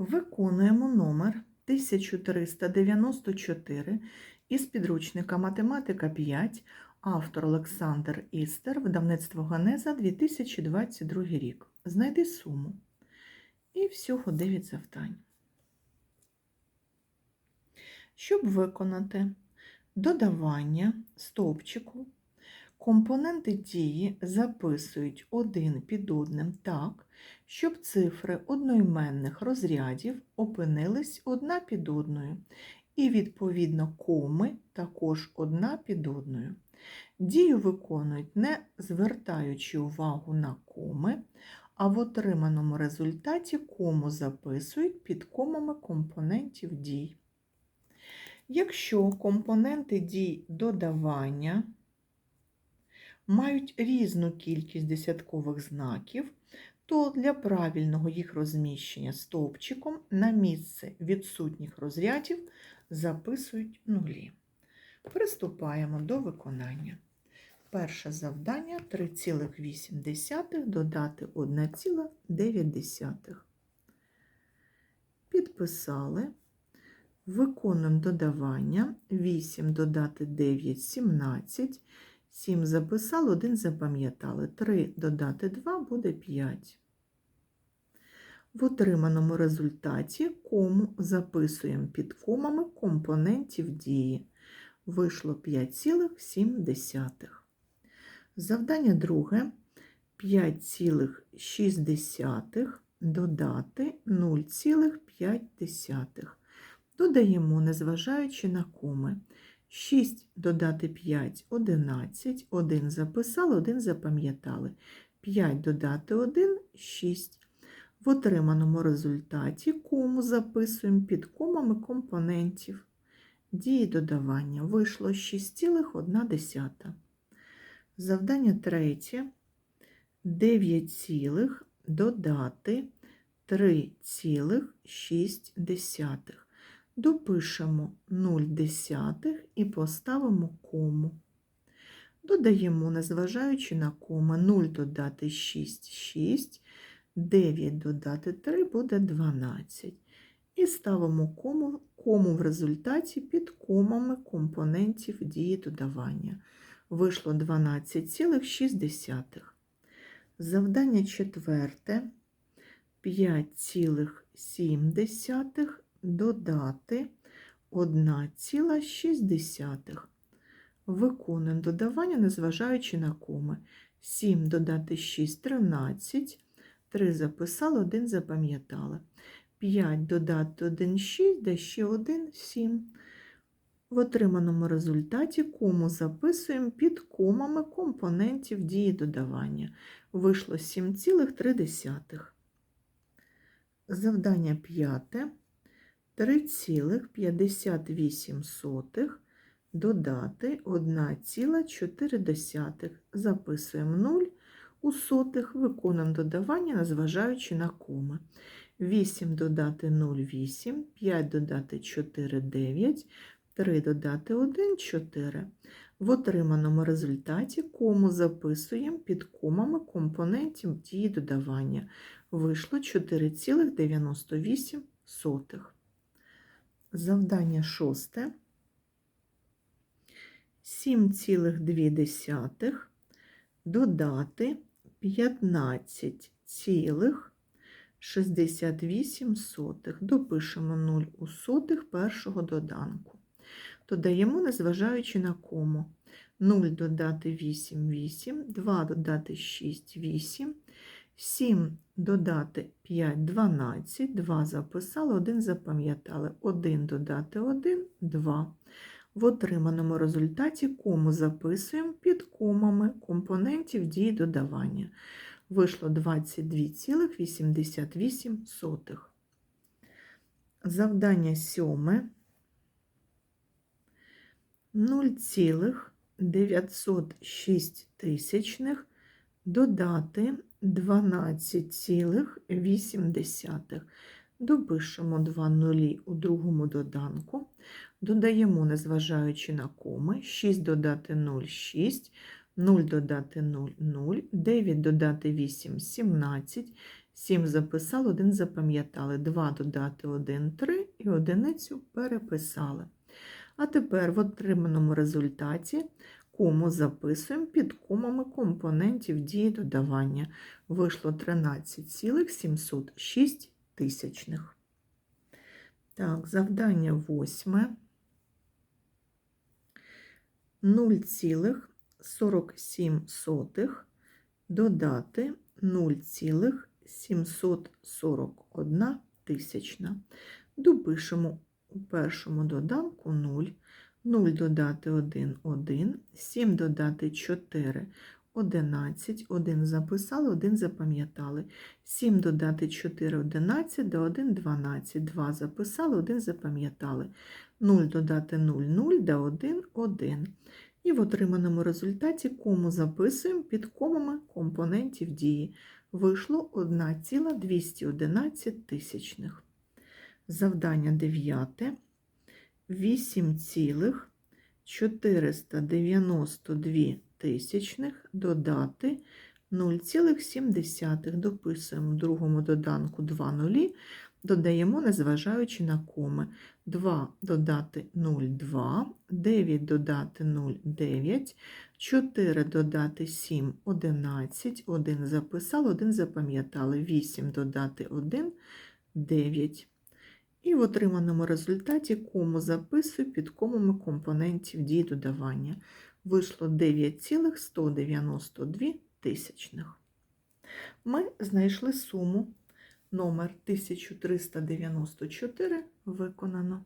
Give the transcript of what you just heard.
Виконуємо номер 1394 із підручника Математика 5, автор Олександр Істер, видавництво Ганеза 2022 рік. Знайди суму. І всього 9 завдань. Щоб виконати додавання стовпчику, компоненти дії записують один під одним так, щоб цифри одноіменних розрядів опинились одна під одною, і, відповідно, коми також одна під одною. Дію виконують не звертаючи увагу на коми, а в отриманому результаті кому записують під комами компонентів дій. Якщо компоненти дій додавання мають різну кількість десяткових знаків, то для правильного їх розміщення стовпчиком на місце відсутніх розрядів записують нулі. Приступаємо до виконання. Перше завдання 3,8 додати 1,9. Підписали. Виконуємо додавання 8 додати 9 17. 7 записали, 1 запам'ятали. 3 додати 2 буде 5. В отриманому результаті кому записуємо під комами компонентів дії. Вийшло 5,7. Завдання друге 5,6 додати 0,5. Додаємо, незважаючи на коми. 6 додати 5 11, 1 записали, 1 запам'ятали. 5 додати 1 6. В отриманому результаті кому записуємо під комами компонентів. Дії додавання вийшло 6,1. Завдання третє. 9 цілих додати 3,6. Допишемо 0 десятих і поставимо кому. Додаємо, незважаючи на коми, 0 додати 6, 6, 9 додати 3 буде 12. І ставимо кому, кому в результаті під комами компонентів дії додавання. Вийшло 12,6. Завдання четверте 5,7 додати 1,6. Виконуємо додавання, незважаючи на коми. 7 додати 6 13, 3 записали, 1 запам'ятали. 5 додати 1 6, де ще 1 7. В отриманому результаті кому записуємо під комами компонентів дії додавання. Вийшло 7,3. Завдання п'яте. 3,58 додати 1,4. Записуємо 0 у сотих, виконуємо додавання, незважаючи на коми. 8 додати 0, 8, 5 додати 4, 9, 3 додати 1, 4. В отриманому результаті кому записуємо під комами компонентів дії додавання. Вийшло 4,98. Завдання шосте. 7,2 додати 15,68. Допишемо 0 у сотих першого доданку. Додаємо, незважаючи на кому. 0 додати 8, 8, 2 додати 6, 8, 7 додати 5, 12, 2 записали, 1 запам'ятали, 1 додати 1, 2. В отриманому результаті кому записуємо під комами компонентів дії додавання. Вийшло 22,88. Завдання сьоме 0,906 тисячних додати 12,8. Допишемо 2 нулі у другому доданку. Додаємо, незважаючи на коми, 6 додати 0, 6, 0 додати 0, 0, 9 додати 8, 17, 7 записали, 1 запам'ятали. 2 додати 1, 3 і одиницю переписали. А тепер в отриманому результаті кому записуємо під комами компонентів дії додавання. Вийшло 13,706 тисячних. Так, завдання восьме. 0,47 додати 0,741 тисячна. Допишемо у першому доданку 0, 0 додати 1, 1, 7 додати 4, 11, 1 записали, 1 запам'ятали. 7 додати 4, 11, до 1, 12, 2 записали, 1 запам'ятали. 0 додати 0, 0, до 1, 1. І в отриманому результаті кому записуємо під комами компонентів дії. Вийшло 1,211 тисячних. Завдання 9. 8,492 тисячних додати 0,7. Дописуємо в другому доданку 2 нулі, додаємо, незважаючи на коми. 2 додати 0,2, 9 додати 0,9, 4 додати 7, 11, 1 записали, 1 запам'ятали, 8 додати 1, 9. І в отриманому результаті кому записую під комами компонентів дії додавання. Вийшло 9,192 тисячних. Ми знайшли суму номер 1394 виконано.